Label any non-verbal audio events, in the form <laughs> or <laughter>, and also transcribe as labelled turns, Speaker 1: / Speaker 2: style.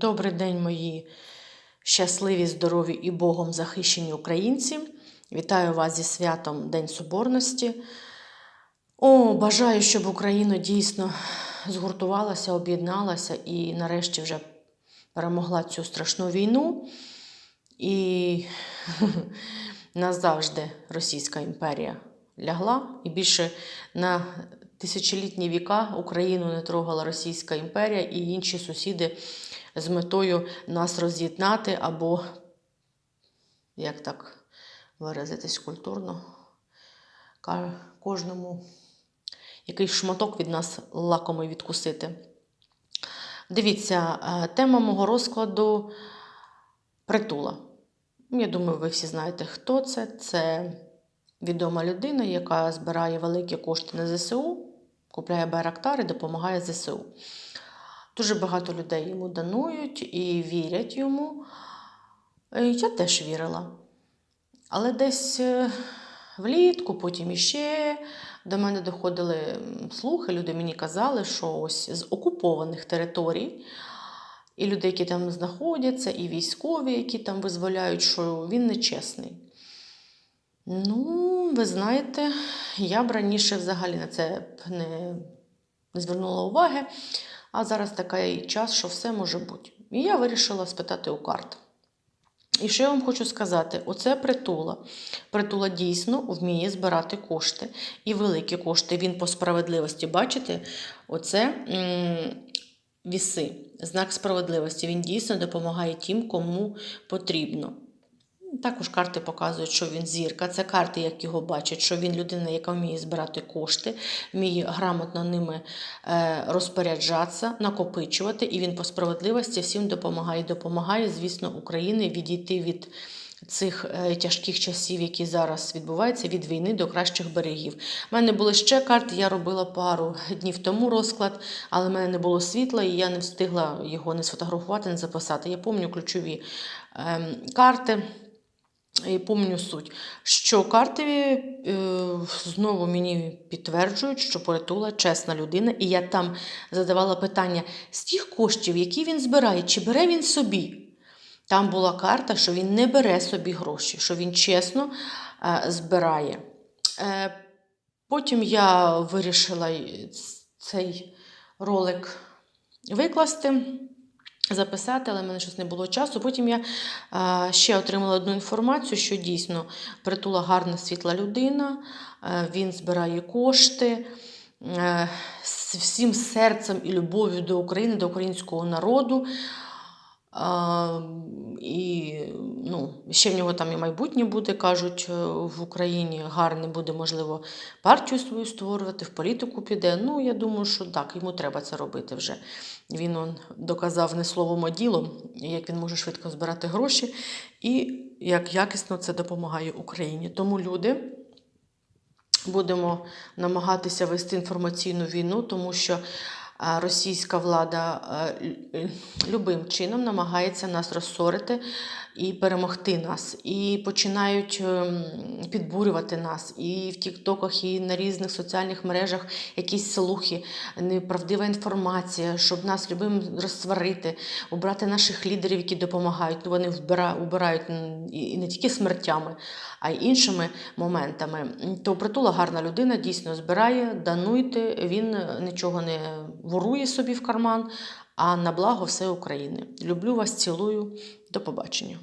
Speaker 1: Добрий день, мої щасливі, здорові і Богом захищені українці. Вітаю вас зі святом День Соборності. О, бажаю, щоб Україна дійсно згуртувалася, об'єдналася і нарешті вже перемогла цю страшну війну. І <laughs> назавжди Російська імперія лягла, і більше на тисячолітні віка Україну не трогала Російська імперія і інші сусіди з метою нас роз'єднати або, як так виразитись культурно, кожному якийсь шматок від нас лакомий відкусити. Дивіться, е, тема мого розкладу притула. Я думаю, ви всі знаєте, хто це. Це відома людина, яка збирає великі кошти на ЗСУ, купляє байрактар і допомагає ЗСУ. Дуже багато людей йому данують і вірять йому. Е, Я теж вірила. Але десь е, влітку, потім іще до мене доходили слухи, люди мені казали, що ось з окупованих територій, і люди, які там знаходяться, і військові, які там визволяють, що він нечесний. Ну, ви знаєте, я б раніше взагалі на це не, не звернула уваги, а зараз такий час, що все може бути. І я вирішила спитати у карт. І що я вам хочу сказати? Оце притула. Притула дійсно вміє збирати кошти. І великі кошти. Він по справедливості, бачите, оце віси, знак справедливості. Він дійсно допомагає тим, кому потрібно. Також карти показують, що він зірка. Це карти, як його бачать, що він людина, яка вміє збирати кошти, вміє грамотно ними е, розпоряджатися, накопичувати, і він по справедливості всім допомагає. Допомагає, звісно, Україні відійти від цих е, тяжких часів, які зараз відбуваються, від війни до кращих берегів. У мене були ще карти, я робила пару днів тому розклад, але в мене не було світла, і я не встигла його не сфотографувати, не записати. Я пам'ятаю ключові ем, карти. І пам'ятаю суть, що карти е, знову мені підтверджують, що Поритула чесна людина, і я там задавала питання з тих коштів, які він збирає, чи бере він собі. Там була карта, що він не бере собі гроші, що він чесно е, збирає. Е, потім я вирішила цей ролик викласти записати, але в мене щось не було часу. Потім я ще отримала одну інформацію, що дійсно притула гарна світла людина, він збирає кошти. з всім серцем і любов'ю до України, до українського народу. І ще в нього там і майбутнє буде, кажуть, е, в Україні гарне буде, можливо, партію свою створювати, в політику піде. Ну, я думаю, що так, йому треба це робити вже. Він он, доказав не словом, а ділом, як він може швидко збирати гроші, і як якісно це допомагає Україні. Тому люди. Будемо намагатися вести інформаційну війну, тому що російська влада е, любим чином намагається нас розсорити і перемогти нас. І починають ем, підбурювати нас. І в Тіктоках, і на різних соціальних мережах якісь слухи, неправдива інформація, щоб нас любим розсварити, обрати наших лідерів, які допомагають. Ну, вони вбира- убирають і не тільки смертями, а й іншими моментами. То притула гарна людина дійсно збирає, дануйте, він нічого не ворує собі в карман, а на благо все України. Люблю вас, цілую. До побачення.